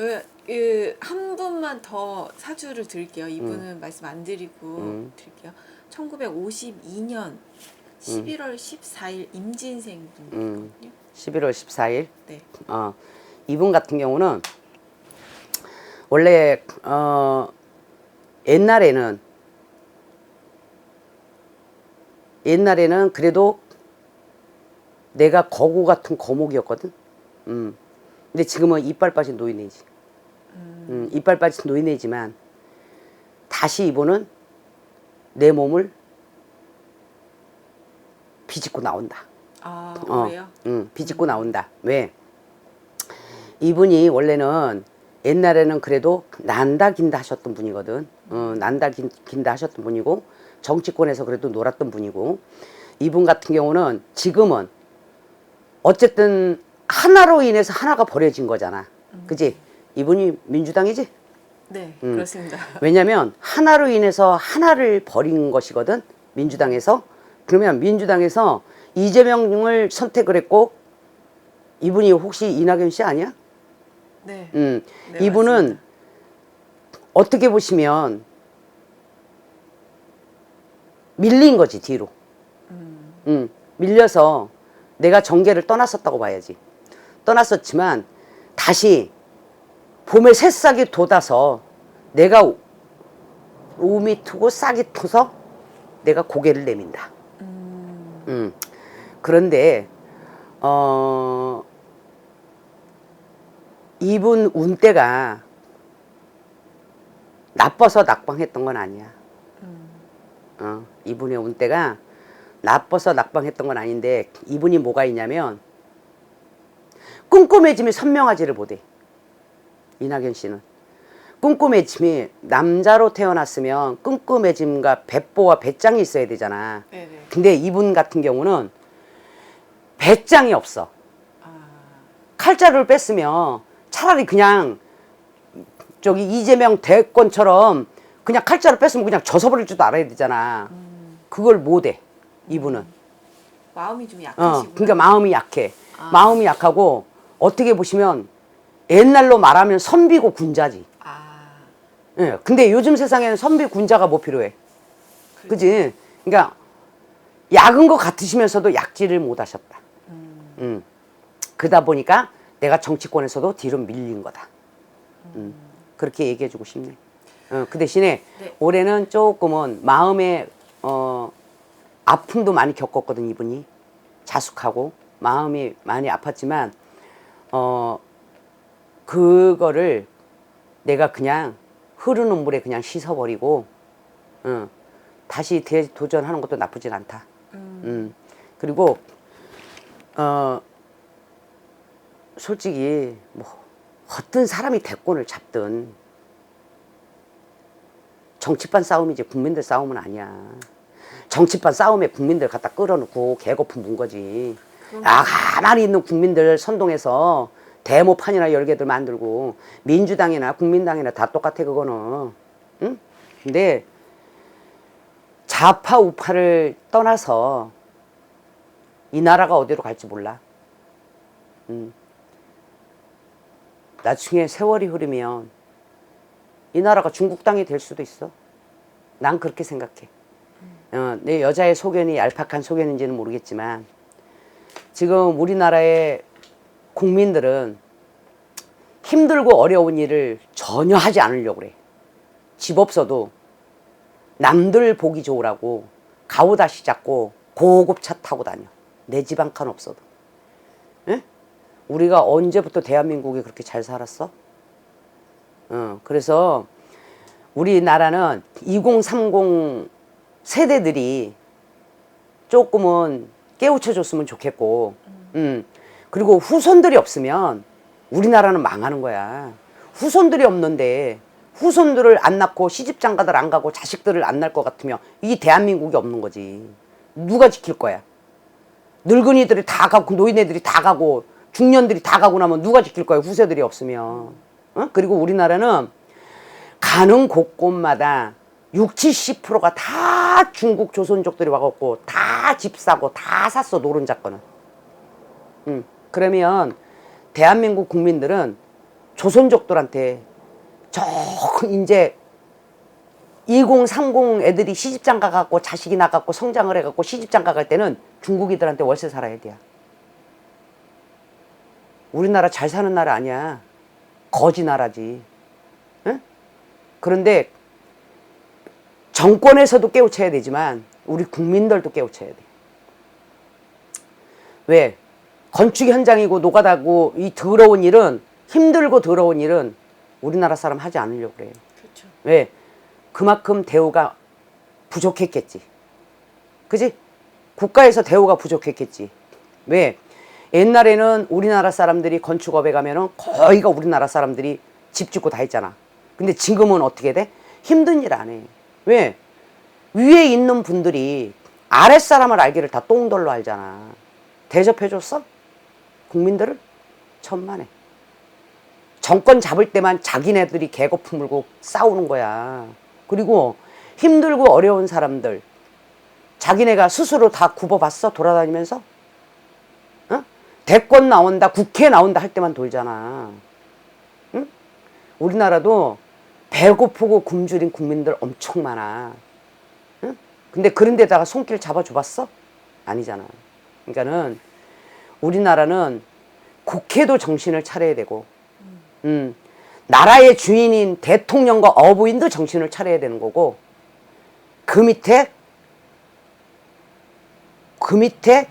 그, 그, 한 분만 더 사주를 드릴게요. 이분은 말씀 안 드리고 음. 드릴게요. 1952년 11월 14일 임진생 분이거든요. 11월 14일. 네. 어, 이분 같은 경우는 원래 어, 옛날에는 옛날에는 그래도 내가 거구 같은 거목이었거든. 음. 근데 지금은 이빨 빠진 노인네지. 음, 이빨 빠진 노인네지만 다시 이분은 내 몸을 비집고 나온다. 아, 어, 그래요? 응, 비집고 나온다. 왜? 이분이 원래는 옛날에는 그래도 난다 긴다 하셨던 분이거든. 어, 난다 긴, 긴다 하셨던 분이고 정치권에서 그래도 놀았던 분이고 이분 같은 경우는 지금은 어쨌든 하나로 인해서 하나가 버려진 거잖아. 그지? 이분이 민주당이지? 네, 음. 그렇습니다. 왜냐면 하나로 인해서 하나를 버린 것이거든 민주당에서 그러면 민주당에서 이재명을 선택을 했고 이분이 혹시 이낙연 씨 아니야? 네. 음 네, 이분은 맞습니다. 어떻게 보시면 밀린 거지 뒤로 음, 음 밀려서 내가 정계를 떠났었다고 봐야지 떠났었지만 다시 봄에 새싹이 돋아서 내가 우미 트고 싹이 터서 내가 고개를 내민다. 음, 음. 그런데 어 이분 운때가 나빠서 낙방했던 건 아니야. 음, 어, 이분의 운때가 나빠서 낙방했던 건 아닌데 이분이 뭐가 있냐면 꼼꼼해짐이 선명하지를 못해. 이낙연 씨는 꼼꼼해짐이 남자로 태어났으면 꼼꼼해짐과 배보와 배짱이 있어야 되잖아. 네, 네. 근데 이분 같은 경우는 배짱이 없어. 아, 칼자루를 뺐으면 차라리 그냥 저기 이재명 대권처럼 그냥 칼자루 뺐으면 그냥 져서버릴 줄도 알아야 되잖아. 음, 그걸 못해. 이분은. 마음이 좀 어, 약하시구나. 그러니까 마음이 약해. 아. 마음이 약하고 어떻게 보시면 옛날로 말하면 선비고 군자지. 아, 예. 근데 요즘 세상에는 선비 군자가 뭐 필요해? 그지? 그러니까 약은 것 같으시면서도 약지를 못 하셨다. 음, 음. 그러다 보니까 내가 정치권에서도 뒤로 밀린 거다. 음. 그렇게 얘기해주고 싶네. 어, 그 대신에 네. 올해는 조금은 마음에 어, 아픔도 많이 겪었거든 이분이 자숙하고 마음이 많이 아팠지만 어 그거를 내가 그냥 흐르는 물에 그냥 씻어버리고 어, 다시 대도전하는 것도 나쁘진 않다. 음, 음. 그리고 어 솔직히 뭐 어떤 사람이 대권을 잡든 정치판 싸움이지 국민들 싸움은 아니야. 정치판 싸움에 국민들 갖다 끌어놓고 개거품 문 거지. 아 가만히 있는 국민들 선동해서 데모판이나 여러 개들 만들고 민주당이나 국민당이나 다 똑같아 그거는. 응? 근데 좌파 우파를 떠나서 이 나라가 어디로 갈지 몰라. 음. 나중에 세월이 흐르면 이 나라가 중국 땅이 될 수도 있어. 난 그렇게 생각해. 어, 내 여자의 소견이 얄팍한 소견인지는 모르겠지만 지금 우리나라의 국민들은 힘들고 어려운 일을 전혀 하지 않으려고 그래. 집 없어도 남들 보기 좋으라고 가오다시 잡고 고급 차 타고 다녀. 내 집 한 칸 없어도. 예? 우리가 언제부터 대한민국이 그렇게 잘 살았어? 어, 그래서 우리나라는 2030 세대들이 조금은 깨우쳐 줬으면 좋겠고, 음. 그리고 후손들이 없으면 우리나라는 망하는 거야. 후손들이 없는데 후손들을 안 낳고 시집장가들 안 가고 자식들을 안 낳을 것 같으면 이 대한민국이 없는 거지. 누가 지킬 거야? 늙은이들이 다 가고 노인네들이 다 가고 중년들이 다 가고 나면 누가 지킬 거야? 후세들이 없으면. 어? 그리고 우리나라는 가는 곳곳마다 60, 70%가 다 중국 조선족들이 와갖고 다 집 사고 다 샀어 노른자 거는. 음. 그러면 대한민국 국민들은 조선족들한테 저 이제 2030 애들이 시집장 가갖고 자식이 나갖고 성장을 해갖고 시집장 가갈 때는 중국이들한테 월세 살아야 돼. 우리나라 잘 사는 나라 아니야. 거지 나라지. 응? 그런데 정권에서도 깨우쳐야 되지만 우리 국민들도 깨우쳐야 돼. 왜? 건축 현장이고 노가다고 이 더러운 일은 힘들고 더러운 일은 우리나라 사람 하지 않으려고 그래요. 그렇죠. 왜? 그만큼 대우가 부족했겠지. 그지? 국가에서 대우가 부족했겠지. 왜? 옛날에는 우리나라 사람들이 건축업에 가면은 거의가 우리나라 사람들이 집 짓고 다 했잖아. 근데 지금은 어떻게 돼? 힘든 일 안 해. 왜? 위에 있는 분들이 아랫사람을 알기를 다 똥돌로 알잖아. 대접해줬어? 국민들을? 천만에. 정권 잡을 때만 자기네들이 개거품 물고 싸우는 거야. 그리고 힘들고 어려운 사람들, 자기네가 스스로 다 굽어봤어? 돌아다니면서? 어? 대권 나온다, 국회 나온다 할 때만 돌잖아. 응? 우리나라도 배고프고 굶주린 국민들 엄청 많아. 응? 근데 그런 데다가 손길 잡아줘봤어? 아니잖아. 그러니까는 우리나라는 국회도 정신을 차려야 되고, 음, 나라의 주인인 대통령과 어부인도 정신을 차려야 되는 거고, 그 밑에, 그 밑에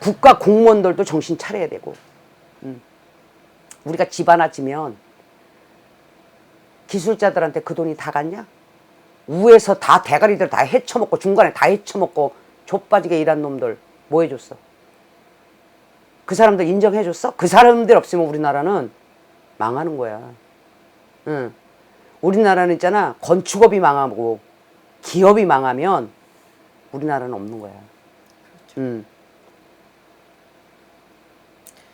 국가 공무원들도 정신 차려야 되고, 음. 우리가 집 하나 지면 기술자들한테 그 돈이 다 갔냐? 위에서 다 대가리들 다 헤쳐먹고 중간에 다 헤쳐먹고 좆빠지게 일한 놈들 뭐 해줬어? 그 사람들 인정해줬어? 그 사람들 없으면 우리나라는 망하는 거야. 응. 우리나라는 있잖아 건축업이 망하고 기업이 망하면 우리나라는 없는 거야. 응.